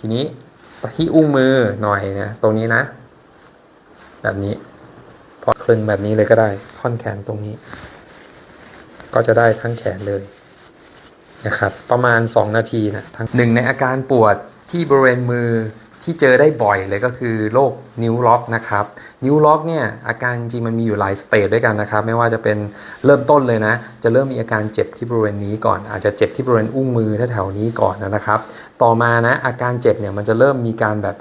ทีนี้ที่อุ้งมือหน่อยนะตรงนี้นะ แบบนี้ พอคลึงแบบนี้เลยก็ได้ท่อนแขนตรงนี้ ก็จะได้ทั้งแขนเลยนะครับ ประมาณ 2 นาทีนะทั้งหนึ่งในอาการปวดที่บริเวณมือ ที่เจอได้บ่อยเลยก็คือโรคนิ้วล็อกนะครับ นิ้วล็อกเนี่ยอาการจริงมันมีอยู่หลายสเตจด้วยกันนะครับ ไม่ว่าจะเป็นเริ่มต้นเลยนะ จะเริ่มมีอาการเจ็บที่บริเวณนี้ก่อน อาจจะเจ็บที่บริเวณอุ้งมือแถวๆนี้ก่อนนะครับ ต่อมานะอาการเจ็บเนี่ยมันจะเริ่มมีการแบบ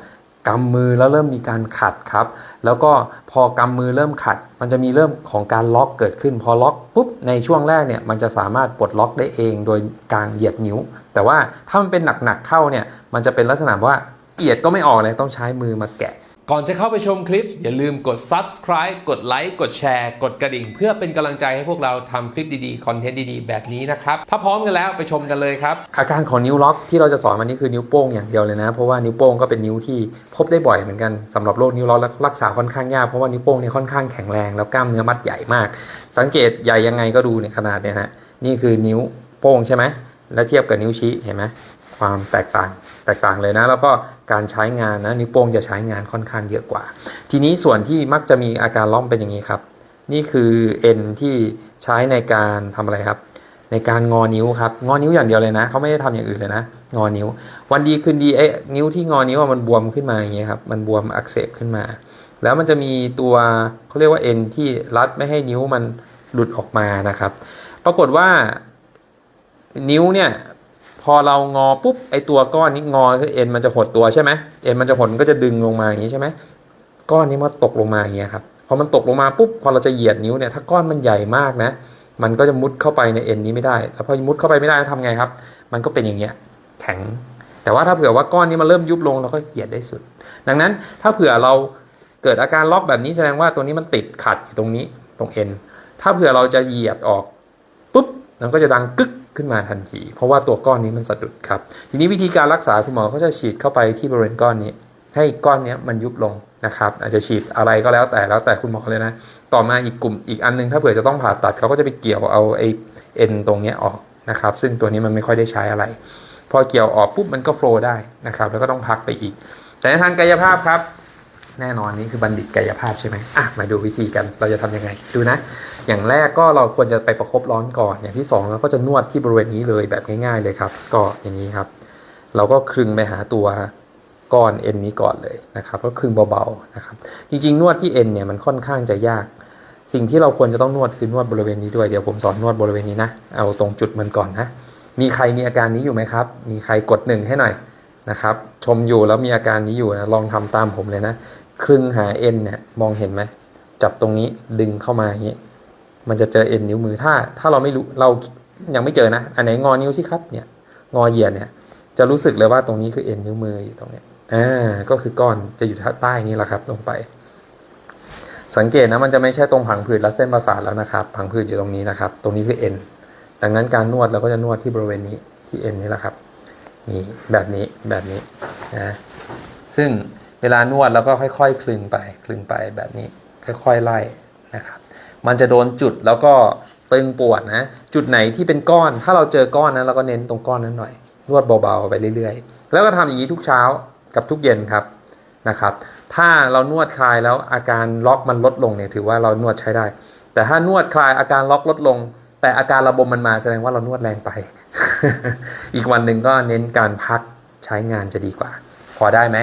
กำมือแล้วเริ่มมีการขัดครับ แล้วก็พอกำมือเริ่มขัด มันจะมีเริ่มของการล็อกเกิดขึ้น พอล็อกปุ๊บในช่วงแรกเนี่ยมันจะสามารถปลดล็อกได้เองโดยการเหยียดนิ้ว แต่ว่าถ้ามันเป็นหนักๆเข้าเนี่ยมันจะเป็นลักษณะว่า เหยียดก็ไม่ออกเลยต้องใช้มือมาแกะ ก่อนจะเข้าไปชมคลิป อย่าลืมกด subscribe กดไลค์กดแชร์ กดกระดิ่ง เพื่อเป็นกำลังใจให้พวกเราทำคลิปดีๆ คอนเทนต์ดีๆ แบบนี้นะครับ ถ้าพร้อมกันแล้วไปชมกันเลยครับ อาการของนิ้วล็อกที่เราจะสอนวันนี้คือนิ้วโป้งอย่างเดียวเลยนะ เพราะว่านิ้วโป้งก็เป็นนิ้วที่พบได้บ่อยเหมือนกันสำหรับโรคนิ้วล็อกและรักษาค่อนข้างยากเพราะว่านิ้วโป้งเนี่ยค่อนข้างแข็งแรงแล้วกล้ามเนื้อมัดใหญ่มาก สังเกตใหญ่ยังไงก็ดูเนี่ยขนาดเนี่ยฮะนี่คือนิ้วโป้งใช่ไหมแล้วเทียบกับนิ้วชี้เห็นไหม ความแตกต่างแตกต่างเลยนะ แล้วก็การใช้งานนะนิ้วโป้งจะใช้งานค่อนข้างเยอะกว่า ทีนี้ส่วนที่มักจะมีอาการล่อมเป็นอย่างนี้ครับ นี่คือเอ็นที่ใช้ในการทำอะไรครับ ในการงอนิ้วครับงอนิ้วอย่างเดียวเลยนะเขาไม่ได้ทำอย่างอื่นเลยนะงอนิ้ว วันดีคืนดีไอ้นิ้วที่งอนิ้วมันบวมขึ้นมาอย่างเงี้ยครับมันบวมอักเสบขึ้นมา แล้วมันจะมีตัวเขาเรียกว่าเอ็นที่รัดไม่ให้นิ้วมันหลุดออกมานะครับ ปรากฏว่านิ้วเนี่ย พอเรางอปุ๊บไอตัวก้อนนี้งอคือเอ็นมันจะหดตัวใช่ไหมเอ็นมันจะหดก็จะดึงลงมาอย่างนี้ใช่ไหมก้อนนี้มันตกลงมาอย่างเงี้ยครับพอมันตกลงมาปุ๊บพอเราจะเหยียดนิ้วเนี่ยถ้าก้อนมันใหญ่มากนะ มันก็จะมุดเข้าไปในเอ็นนี้ไม่ได้แล้วพอมุดเข้าไปไม่ได้ทำไงครับ มันก็เป็นอย่างเงี้ยแข็ง แต่ว่าถ้าเผื่อว่าก้อนนี้มันเริ่มยุบลงเราก็เหยียดได้สุด ดังนั้นถ้าเผื่อเราเกิดอาการล็อกแบบนี้แสดงว่าตัวนี้มันติดขัดอยู่ตรงนี้ตรงเอ็นถ้าเผื่อเราจะเหยียดออกปุ๊บมันก็จะดังกึกขึ้นมาทันที เพราะว่าตัวก้อนนี้มันสะดุดครับ ทีนี้วิธีการรักษาคุณหมอเขาจะฉีดเข้าไปที่บริเวณก้อนนี้ ให้ก้อนนี้มันยุบลงนะครับ อาจจะฉีดอะไรก็แล้วแต่แล้วแต่คุณหมอเลยนะ ต่อมาอีกกลุ่มอีกอันนึงถ้าเผื่อจะต้องผ่าตัดเขาก็จะไปเกี่ยวเอาไอเอ็นตรงนี้ออกนะครับ ซึ่งตัวนี้มันไม่ค่อยได้ใช้อะไร พอเกี่ยวออกปุ๊บมันก็โฟล์ได้นะครับ แล้วก็ต้องพักไปอีก แต่ในทางกายภาพครับ แน่นอนนี่คือบัณฑิตกายภาพใช่ไหมอะมาดูวิธีกันเราจะทำยังไง ดูนะ อย่างแรกก็เราควรจะไปประคบร้อนก่อน อย่างที่สองเราก็จะนวดที่บริเวณนี้เลยแบบง่าย ๆเลยครับ ก็อย่างนี้ครับ เราก็คลึงไปหาตัวก้อนเอ็นนี้ก่อนเลยนะครับก็คลึงเบาๆนะครับ จริงๆ นวดที่เอ็นเนี่ยมันค่อนข้างจะยาก สิ่งที่เราควรจะต้องนวดคือนวดบริเวณนี้ด้วยเดี๋ยวผมสอนนวดบริเวณนี้นะเอาตรงจุดมันก่อนนะมีใครมีอาการนี้อยู่ไหมครับ มีใครกดหนึ่งให้หน่อยนะครับ ชมอยู่แล้วมีอาการนี้อยู่นะลองทำตามผมเลยนะ ครึ่งหาเอ็นเนี่ยมองเห็นไหมจับตรงนี้ดึงเข้ามาอย่างนี้ มันจะเจอเอ็นนิ้วมือถ้า ถ้าเราไม่รู้เรายังไม่เจอนะ อันไหนงอนิ้วสิครับเนี่ย งอเหยียดเนี่ย จะรู้สึกเลยว่าตรงนี้คือเอ็นนิ้วมืออยู่ตรงเนี้ยอ่าก็คือก้อนจะอยู่ใต้นี้แหละครับ ลงไป สังเกตนะมันจะไม่ใช่ตรงผังผืดและเส้นประสาทแล้วนะครับ ผังผืดอยู่ตรงนี้นะครับ ตรงนี้คือเอ็นดังนั้นการนวดเราก็จะนวดที่บริเวณนี้ที่เอ็นนี่แหละครับนี่แบบนี้แบบนี้นะซึ่ง เวลานวดเราก็ค่อย ๆ คลึงไปคลึงไปแบบนี้ ค่อย ๆ ไล่นะครับ มันจะโดนจุดแล้วก็ตึงปวดนะ จุดไหนที่เป็นก้อน ถ้าเราเจอก้อนนั้นเราก็เน้นตรงก้อนนั้นหน่อย นวดเบาๆไปเรื่อยๆ แล้วก็ทำอย่างนี้ทุกเช้ากับทุกเย็นครับนะครับ ถ้าเรานวดคลายแล้วอาการล็อกมันลดลงเนี่ยถือว่าเรานวดใช้ได้ แต่ถ้านวดคลายอาการล็อกลดลง แต่อาการระบมมันมาแสดงว่าเรานวดแรงไป อีกวันหนึ่งก็เน้นการพักใช้งานจะดีกว่า พอได้ไหม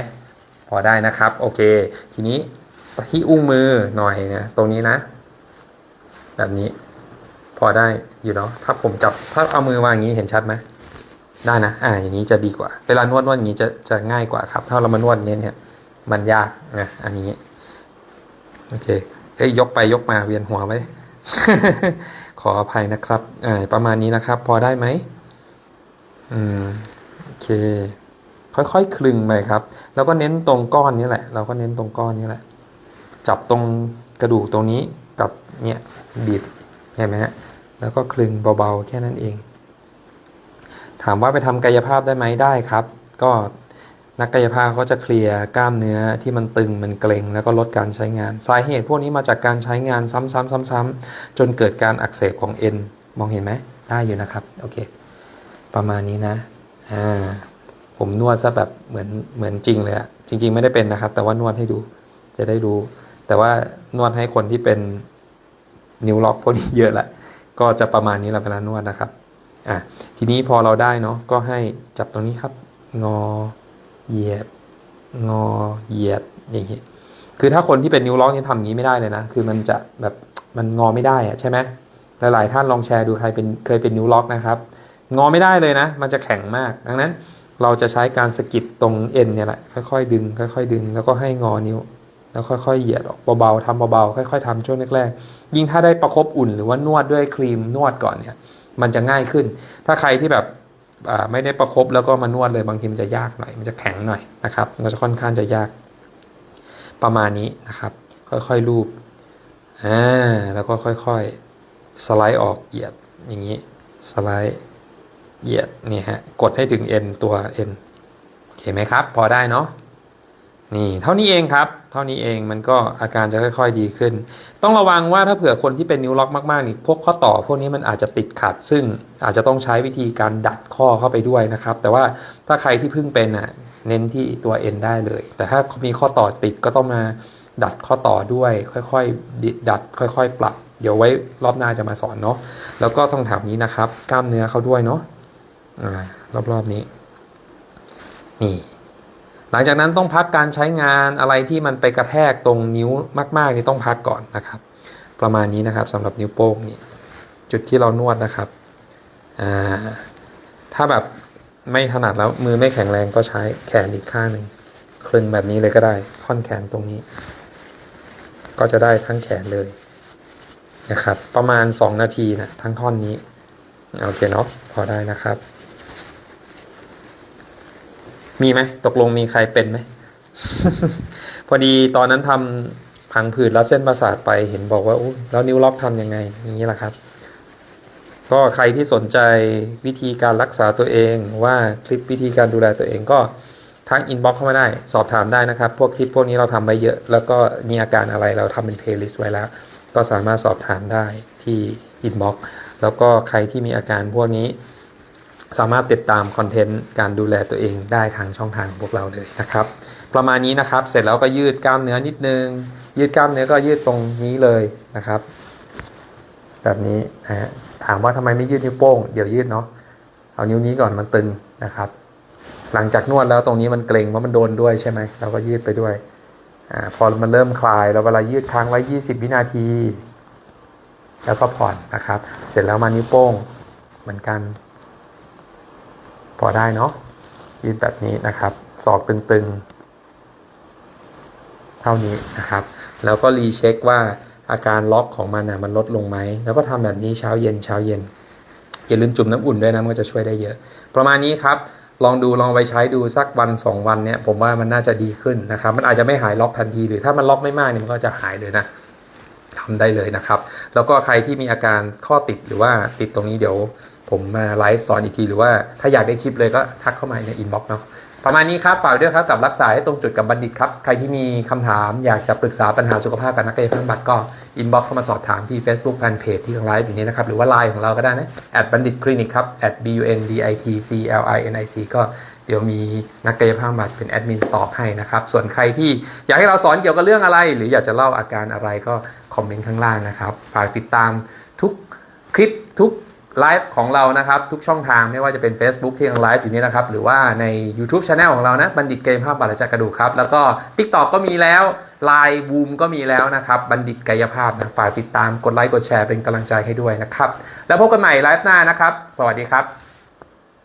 พอได้นะครับ โอเค ทีนี้ที่อุ้งมือหน่อยนะตรงนี้นะ แบบนี้ พอได้อยู่เนาะถ้าผมจับถ้าเอามือวางอย่างนี้เห็นชัดไหมได้นะ อ่า อย่างนี้จะดีกว่า เวลานวดนวดอย่างนี้จะจะง่ายกว่าครับ ถ้าเรามานวดอย่างนี้เนี่ย มันยากนะอันนี้ โอเค เฮ้ยยกไปยกมาเวียนหัวไว้ ขออภัยนะครับ อ่า ประมาณนี้นะครับ พอได้ไหม อืม โอเค ค่อยๆคลึงไปครับ แล้วก็เน้นตรงก้อนนี้แหละ เราก็เน้นตรงก้อนนี้แหละ จับตรงกระดูกตรงนี้กับเนี่ยบีบเห็นไหมฮะแล้วก็คลึงเบาๆแค่นั้นเอง ถามว่าไปทำกายภาพได้ไหมได้ครับ ก็นักกายภาพเขาจะเคลียร์กล้ามเนื้อที่มันตึงมันเกร็งแล้วก็ลดการใช้งาน สาเหตุพวกนี้มาจากการใช้งานซ้ำๆๆๆ จนเกิดการอักเสบของเอ็นมองเห็นไหมได้อยู่นะครับ โอเค ประมาณนี้นะอ่า ผมนวดซะแบบเหมือนเหมือนจริงเลยอะจริง ๆ ไม่ได้เป็นนะครับ แต่ว่านวดให้ดู จะได้รู้ แต่ว่านวดให้คนที่เป็นนิ้วล็อกพวกนี้เยอะแหละ ก็จะประมาณนี้แหละเวลานวดนะครับอะทีนี้พอเราได้เนาะก็ให้จับตรงนี้ครับ งอเหยียด งอเหยียดอย่างนี้คือถ้าคนที่เป็นนิ้วล็อกนี่ทำอย่างนี้ไม่ได้เลยนะ คือมันจะแบบมันงอไม่ได้อะใช่ไหมหลายๆท่านลองแชร์ดูใครเป็นเคยเป็นนิ้วล็อกนะครับ งอไม่ได้เลยนะ มันจะแข็งมาก ดังนั้น เราจะใช้การสกิดตรงเอ็นเนี่ยแหละค่อยๆดึง ค่อยๆดึง แล้วก็ให้งอนิ้ว แล้วค่อยๆเหยียดออกเบาๆทำเบาๆค่อย ๆทำช่วงแรกๆยิ่งถ้าได้ประคบอุ่นหรือว่านวดด้วยครีมนวดก่อนเนี่ย มันจะง่ายขึ้น ถ้าใครที่แบบไม่ได้ประคบแล้วก็มานวดเลยบางทีมันจะยากหน่อย มันจะแข็งหน่อยนะครับมันจะค่อนข้างจะยาก ประมาณนี้นะครับ ค่อยๆลูบอ่าแล้วก็ค่อยๆสไลด์ออกเหยียดอย่างนี้สไลด์ เหยียดนี่ฮะกดให้ถึงเอ็นตัวเอ็นโอเคไหมครับ พอได้เนาะนี่เท่านี้เองครับ เท่านี้เองมันก็อาการจะค่อย ๆ ดีขึ้น ต้องระวังว่าถ้าเผื่อคนที่เป็นนิ้วล็อกมากๆนี่พวกข้อต่อพวกนี้มันอาจจะติดขัด ซึ่งอาจจะต้องใช้วิธีการดัดข้อเข้าไปด้วยนะครับ แต่ว่าถ้าใครที่เพิ่งเป็นอะเน้นที่ตัวเอ็นได้เลย แต่ถ้ามีข้อต่อติดก็ต้องมาดัดข้อต่อด้วย ค่อยๆ ดัด ค่อย ๆ ปรับ เดี๋ยวไว้รอบหน้าจะมาสอนเนาะแล้วก็ต้องถามนี้นะครับ กล้ามเนื้อเขาด้วยเนาะ อ่ารอบๆนี้ นี่ หลังจากนั้นต้องพักการใช้งานอะไรที่มันไปกระแทกตรงนิ้วมาก ๆ นี่ต้องพักก่อนนะครับ ประมาณนี้นะครับสำหรับนิ้วโป้งนี่จุดที่เรานวดนะครับอถ้าแบบไม่ถนัดแล้วมือไม่แข็งแรงก็ใช้แขนอีกข้างหนึ่งคลึงแบบนี้เลยก็ได้ท่อนแขนตรงนี้ ก็จะได้ทั้งแขนเลยนะครับ ประมาณ 2 นาทีนะทั้งท่อนนี้ โอเคเนาะพอได้นะครับ มีไหมตกลงมีใครเป็นไหม พอดีตอนนั้นทำพังผืดแล้วเส้นประสาทไปเห็นบอกว่าแล้วนิ้วล็อกทำยังไง อย่างนี้แหละครับ ก็ใครที่สนใจวิธีการรักษาตัวเองว่าคลิปวิธีการดูแลตัวเองก็ทักอินบ็อกเข้ามาได้สอบถามได้นะครับ พวกคลิปพวกนี้เราทำไว้เยอะ แล้วก็มีอาการอะไรเราทำเป็นเพลย์ลิสต์ไว้แล้ว ก็สามารถสอบถามได้ที่อินบ็อกแล้วก็ใครที่มีอาการพวกนี้ สามารถติดตามคอนเทนต์การดูแลตัวเองได้ทางช่องทางของพวกเราเลยนะครับ ประมาณนี้นะครับ เสร็จแล้วก็ยืดกล้ามเนื้อนิดนึง ยืดกล้ามเนื้อก็ยืดตรงนี้เลยนะครับ แบบนี้นะฮะถามว่าทำไมไม่ยืดนิ้วโป้งเดี๋ยวยืดเนาะเอานิ้วนี้ก่อนมันตึงนะครับ หลังจากนวดแล้วตรงนี้มันเกร็งเพราะมันโดนด้วยใช่ไหมเราก็ยืดไปด้วยอาพอมันเริ่มคลายเราเวลายืดค้างไว้ 20 วินาที แล้วก็ผ่อนนะครับ เสร็จแล้วมานิ้วโป้งเหมือนกัน พอได้เนาะยืดแบบนี้นะครับศอกตึงๆ เท่านี้นะครับ แล้วก็รีเช็คว่าอาการล็อกของมันนะมันลดลงไหม แล้วก็ทำแบบนี้เช้าเย็นเช้าเย็น อย่าลืมจุ่มน้ำอุ่นด้วยนะ มันก็จะช่วยได้เยอะ ประมาณนี้ครับ ลองดูลองไปใช้ดูสักวันสองวันเนี่ยผมว่ามันน่าจะดีขึ้นนะครับ มันอาจจะไม่หายล็อกทันที หรือถ้ามันล็อกไม่มากเนี่ยมันก็จะหายเลยนะทำได้เลยนะครับ แล้วก็ใครที่มีอาการข้อติดหรือว่าติดตรงนี้เดี๋ยว ผมมาไลฟ์สอนอีกทีหรือว่าถ้าอยากได้คลิปเลยก็ทักเข้ามาในอินบ็อกซ์เนาะประมาณนี้ครับฝากด้วยครับกับรักษาให้ตรงจุดกับบัณฑิตครับ ใครที่มีคำถามอยากจะปรึกษาปัญหาสุขภาพกับนักกายภาพบำบัดก็อินบ็อกซ์เข้ามาสอบถามที่ Facebook Fanpage ที่ทางไลฟ์อย่างนี้นะครับ หรือว่าไลน์ของเราก็ได้นะแอดบัณฑิตคลินิกครับ at b u n d i t c l i n i c ก็เดี๋ยวมีนักกายภาพบำบัดเป็นแอดมินตอบให้นะครับ ส่วนใครที่อยากให้เราสอนเกี่ยวกับเรื่องอะไร หรืออยากจะเล่าอาการอะไรก็คอมเมนต์ข้างล่างนะครับฝากติดตามทุกคลิปทุก ไลฟ์ของเรานะครับ ทุกช่องทางไม่ว่าจะเป็น Facebook ที่กำลังไลฟ์อยู่นี้นะครับ หรือว่าใน YouTube Channel ของเรานะ บัณฑิตเกมภาพบาดจากกระดูกครับ แล้วก็ TikTok ก็มีแล้ว l ล n e บูมก็มีแล้วนะครับ บัณฑิตกายภาพนะฝากติดตามกดไลค์กดแชร์เป็นกำลังใจให้ด้วยนะครับ แล้วพบกันใหม่ไลฟ์หน้านะครับ สวัสดีครับ